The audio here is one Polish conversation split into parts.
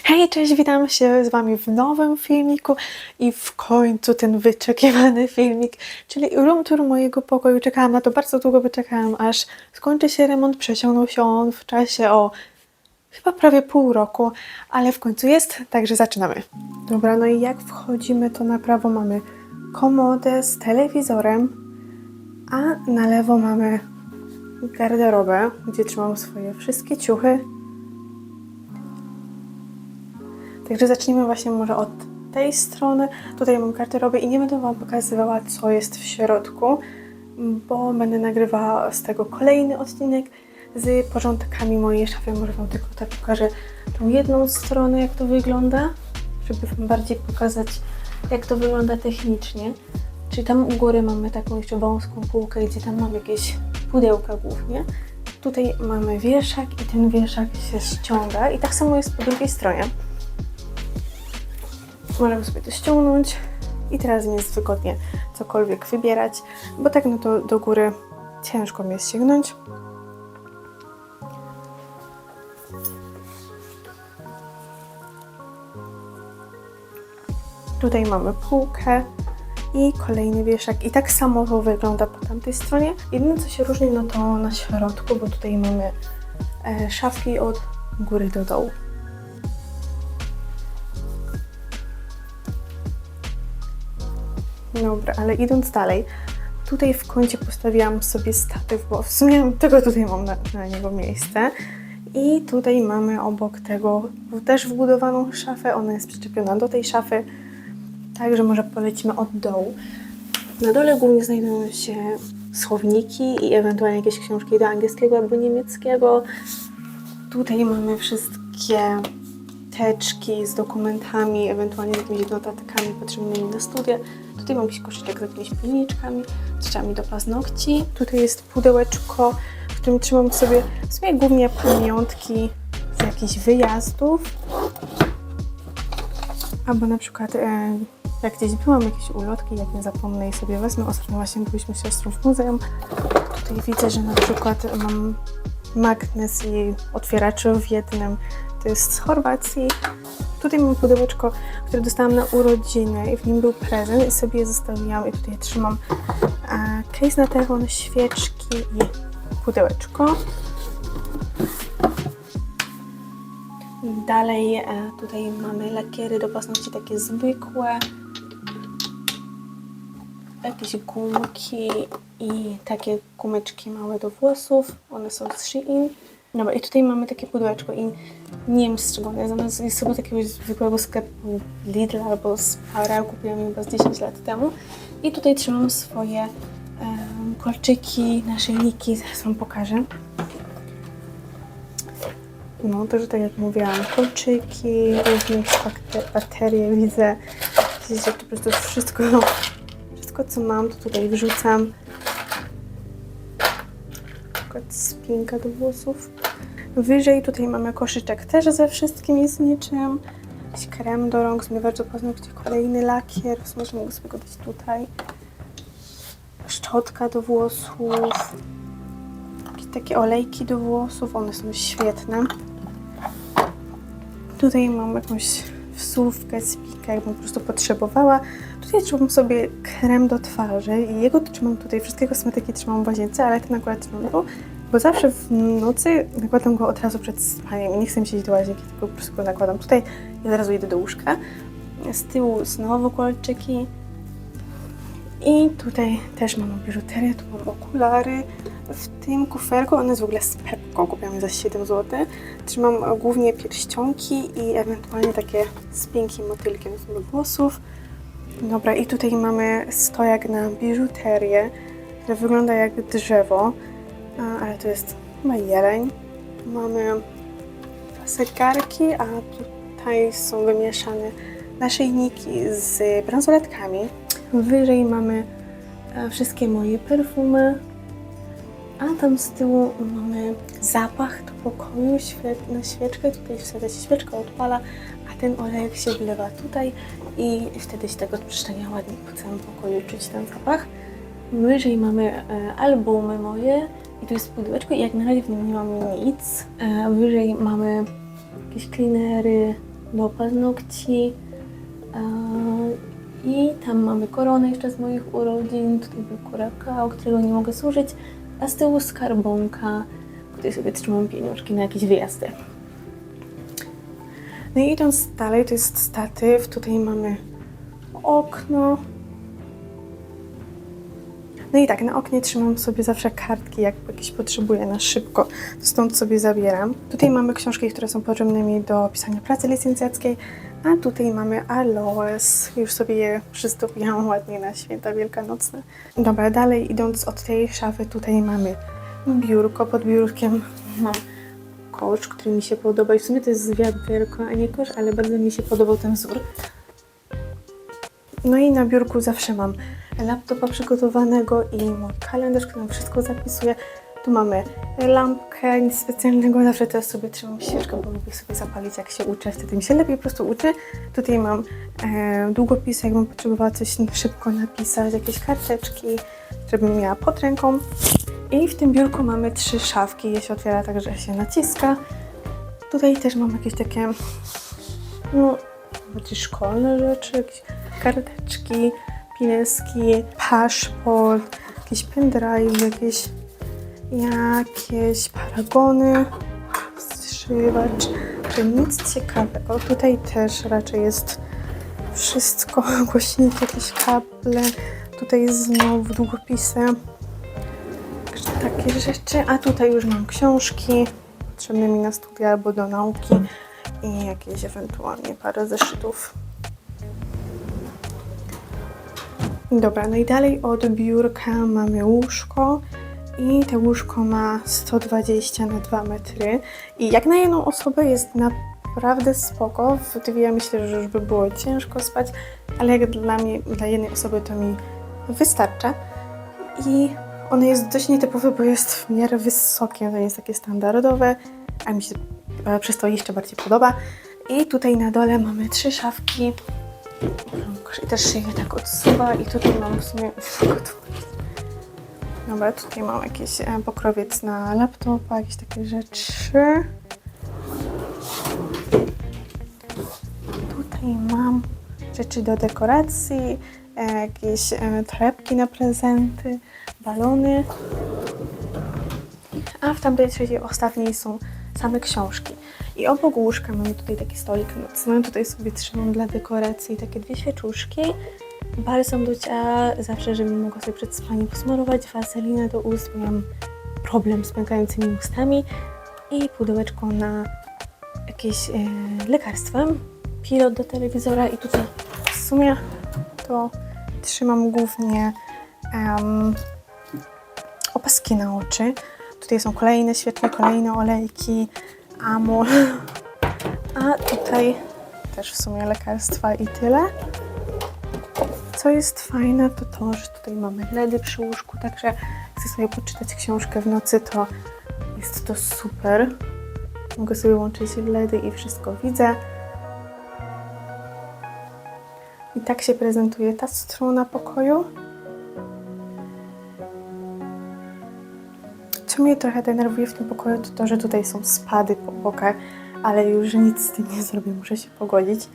Hej, cześć, witam się z Wami w nowym filmiku i w końcu ten wyczekiwany filmik, czyli room tour mojego pokoju. Czekałam na to bardzo długo, wyczekałam aż skończy się remont. Przesiągnął się on w czasie o chyba prawie pół roku, ale w końcu jest, także zaczynamy. Dobra, no i jak wchodzimy, to na prawo mamy komodę z telewizorem, a na lewo mamy garderobę, gdzie trzymam swoje wszystkie ciuchy. Także zacznijmy właśnie może od tej strony. Tutaj mam garderobę i nie będę Wam pokazywała, co jest w środku, bo będę nagrywała z tego kolejny odcinek z porządkami mojej szafy. Może Wam tylko tak pokażę tą jedną stronę, jak to wygląda, żeby Wam bardziej pokazać, jak to wygląda technicznie. Czyli tam u góry mamy taką jeszcze wąską półkę, gdzie tam mam jakieś pudełka głównie. Tutaj mamy wieszak i ten wieszak się ściąga i tak samo jest po drugiej stronie. Możemy sobie to ściągnąć i teraz mi jest wygodnie cokolwiek wybierać, bo tak no to do góry ciężko mi jest sięgnąć. Tutaj mamy półkę i kolejny wieszak. I tak samo to wygląda po tamtej stronie. Jedyne co się różni, no to na środku, bo tutaj mamy e, szafki od góry do dołu. Dobra, ale idąc dalej, tutaj w kącie postawiłam sobie statyw, bo w sumie tego tutaj mam na, na niego miejsce. I tutaj mamy obok tego też wbudowaną szafę, ona jest przyczepiona do tej szafy, także może polecimy od dołu. Na dole głównie znajdują się słowniki i ewentualnie jakieś książki do angielskiego albo niemieckiego. Tutaj mamy wszystkie teczki z dokumentami, ewentualnie z jakimiś notatkami potrzebnymi na studia. Tutaj mam jakiś koszyczek z jakimiś pilniczkami, rzeczami do paznokci. Tutaj jest pudełeczko, w którym trzymam sobie w sumie głównie pamiątki z jakichś wyjazdów. Albo na przykład e, jak gdzieś byłam, jakieś ulotki, jak nie zapomnę i sobie wezmę. Ostatnio właśnie byliśmy siostrą w muzeum. Tutaj widzę, że na przykład mam magnes i otwieraczy w jednym. To jest z Chorwacji. Tutaj mam pudełeczko, które dostałam na urodziny i w nim był prezent i sobie je zostawiłam i tutaj trzymam case na telefon, świeczki i pudełeczko. Dalej e, tutaj mamy lakiery do paznokci takie zwykłe, jakieś gumki i takie gumeczki małe do włosów. One są z Shein. Dobra, i tutaj mamy takie pudełeczko i nie wiem z czego one jest. Jest sobie takiego zwykłego sklepu Lidl albo Spara. Kupiłam je chyba z 10 lat temu. I tutaj trzymam swoje em, kolczyki, naszyjniki. Zaraz Wam pokażę. No, także tak jak mówiłam, kolczyki, bakte- baterie widzę. Widzicie, to po prostu wszystko, wszystko co mam, to tutaj wrzucam. Przykład spinka do włosów. Wyżej tutaj mamy koszyczek też ze wszystkim i z niczym. Jakiś krem do rąk, zmywacz do paznokci, kolejny lakier. W mogę sobie go dać tutaj. Szczotka do włosów. Jakieś takie olejki do włosów, one są świetne. Tutaj mam jakąś wsówkę, spinkę, jakbym po prostu potrzebowała. Tutaj trzymam sobie krem do twarzy i jego trzymam tutaj, wszystkie kosmetyki trzymam w łazience, ale ten akurat trzymam tu, bo zawsze w nocy nakładam go od razu przed spaniem i nie chcę mi siedzieć do łazienki, tylko po prostu go nakładam tutaj i od razu idę do łóżka. Z tyłu znowu kolczyki. I tutaj też mam biżuterię, tu mam okulary. W tym kuferku, one jest w ogóle z Pepko, kupiłam za 7 zł. Trzymam głównie pierścionki i ewentualnie takie spinki motylkiem do włosów. Dobra, i tutaj mamy stojak na biżuterię, które wygląda jak drzewo, ale to jest chyba jeleń. Mamy zegarki, a tutaj są wymieszane naszyjniki z bransoletkami. Wyżej mamy e, wszystkie moje perfumy, a tam z tyłu mamy zapach do pokoju, na świeczkę. Tutaj wtedy się świeczka odpala, a ten olejek się wlewa tutaj i wtedy się tego czyszczenia ładnie po całym pokoju czuć ten zapach. Wyżej mamy e, albumy moje i tu jest pudełeczko i jak na razie w nim nie mamy nic. E, wyżej mamy jakieś cleanery, do paznokci. E, I tam mamy koronę jeszcze z moich urodzin. Tutaj był kurakao, którego nie mogę zużyć. A z tyłu skarbonka, tutaj sobie trzymam pieniążki na jakieś wyjazdy. No i idąc dalej, to jest statyw. Tutaj mamy okno. No i tak, na oknie trzymam sobie zawsze kartki, jak jakieś potrzebuję na szybko, to stąd sobie zabieram. Tutaj mamy książki, które są potrzebne mi do pisania pracy licencjackiej, a tutaj mamy aloes. Już sobie je przystopiłam ładnie na święta wielkanocne. Dobra, dalej idąc od tej szafy, tutaj mamy biurko. Pod biurkiem mam kosz, który mi się podoba i w sumie to jest wiaderko, a nie kosz, ale bardzo mi się podobał ten wzór. No i na biurku zawsze mam laptopa przygotowanego i mój kalendarz, którym wszystko zapisuję. Tu mamy lampkę, nic specjalnego, zawsze teraz sobie trzymam świeczkę, bo lubię sobie zapalić jak się uczę, wtedy mi się lepiej po prostu uczy. Tutaj mam e, długopisy, jakbym potrzebowała coś szybko napisać, jakieś karteczki, żebym miała pod ręką. I w tym biurku mamy trzy szafki, je się otwiera tak, że się naciska. Tutaj też mam jakieś takie, no, bardziej szkolne rzeczy, jakieś karteczki, pineski, paszport, jakieś pendrive, jakieś, jakieś paragony, zszywacz, czyli nic ciekawego. Tutaj też raczej jest wszystko, głośniki, jakieś kable, tutaj znowu długopisy, takie rzeczy, a tutaj już mam książki potrzebne mi na studia albo do nauki i jakieś ewentualnie parę zeszytów. Dobra, no i dalej od biurka mamy łóżko i to łóżko ma 120 na 2 metry i jak na jedną osobę jest naprawdę spoko. W TV ja myślę, że już by było ciężko spać, ale jak dla mnie, dla jednej osoby to mi wystarcza. I ono jest dość nietypowe, bo jest w miarę wysokie, to nie jest takie standardowe, a mi się e, przez to jeszcze bardziej podoba. I tutaj na dole mamy trzy szafki. I też się je tak odsuwa i tutaj mam w sumie gotowość. Dobra, tutaj mam jakiś e, pokrowiec na laptopa, jakieś takie rzeczy. Tutaj mam rzeczy do dekoracji, e, jakieś e, torebki na prezenty, balony. A w tamtej trzeciej ostatniej są same książki. I obok łóżka mamy tutaj taki stolik nocny. Tutaj sobie trzymam dla dekoracji takie dwie świeczuszki. Balsam do ciała, zawsze, żebym mogła sobie przed spaniem posmarować. Waselinę do ust, mam problem z pękającymi ustami. I pudełeczko na jakieś e, lekarstwa. Pilot do telewizora i tutaj w sumie to trzymam głównie em, opaski na oczy. Tutaj są kolejne świeczki, kolejne olejki, amol. A tutaj też w sumie lekarstwa i tyle. Co jest fajne, to to, że tutaj mamy LEDy przy łóżku, także chcę sobie poczytać książkę w nocy, to jest to super. Mogę sobie łączyć LEDy i wszystko widzę. I tak się prezentuje ta strona pokoju. Co mnie trochę denerwuje w tym pokoju, to to, że tutaj są spady po bokach, ale już nic z tym nie zrobię, muszę się pogodzić.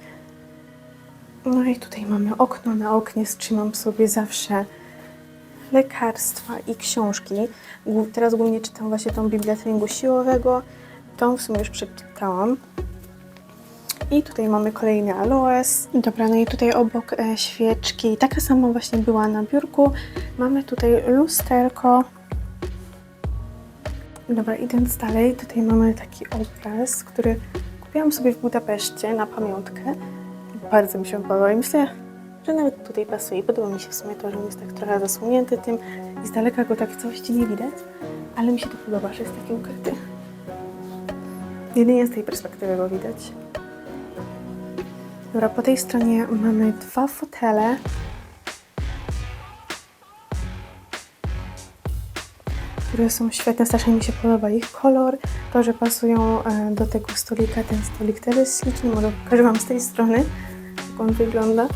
No i tutaj mamy okno. Na oknie trzymam sobie zawsze lekarstwa i książki. Teraz głównie czytam właśnie tą Biblię treningu siłowego. Tą w sumie już przeczytałam. I tutaj mamy kolejny aloes. Dobra, no i tutaj obok e, świeczki. Taka sama właśnie była na biurku. Mamy tutaj lusterko. Dobra, idąc dalej, tutaj mamy taki obraz, który kupiłam sobie w Budapeszcie na pamiątkę. Bardzo mi się podoba i myślę, że nawet tutaj pasuje. Podoba mi się w sumie to, że on jest tak trochę zasłonięty tym i z daleka go tak całości nie widać, ale mi się to podoba, że jest taki ukryty. Jedynie z tej perspektywy go widać. Dobra, po tej stronie mamy dwa fotele. które są świetne, strasznie mi się podoba ich kolor, to, że pasują e, do tego stolika, ten stolik też jest śliczny, może pokażę Wam z tej strony, jak on wygląda.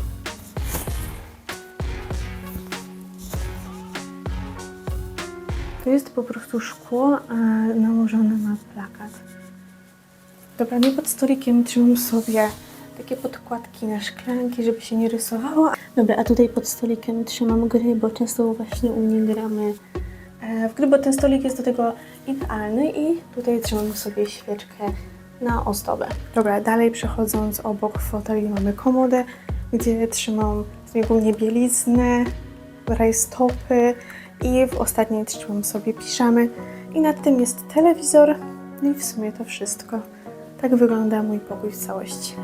To jest po prostu szkło e, nałożone na plakat. Dobra, no pod stolikiem trzymam sobie takie podkładki na szklanki, żeby się nie rysowało. Dobra, a tutaj pod stolikiem trzymam gry, bo często właśnie u mnie gramy. E, W gry, bo ten stolik jest do tego idealny i tutaj trzymam sobie świeczkę na ozdobę. Dobra, dalej przechodząc obok foteli mamy komodę, gdzie trzymam sobie głównie bieliznę, rajstopy i w ostatniej trzymam sobie piżamy i nad tym jest telewizor no i w sumie to wszystko. Tak wygląda mój pokój w całości.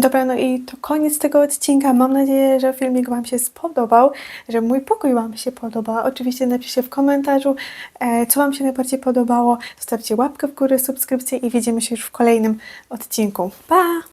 Dobra, no i to koniec tego odcinka. Mam nadzieję, że filmik Wam się spodobał, że mój pokój Wam się podoba. Oczywiście napiszcie w komentarzu, e, co Wam się najbardziej podobało. Zostawcie łapkę w górę, subskrypcję i widzimy się już w kolejnym odcinku. Pa!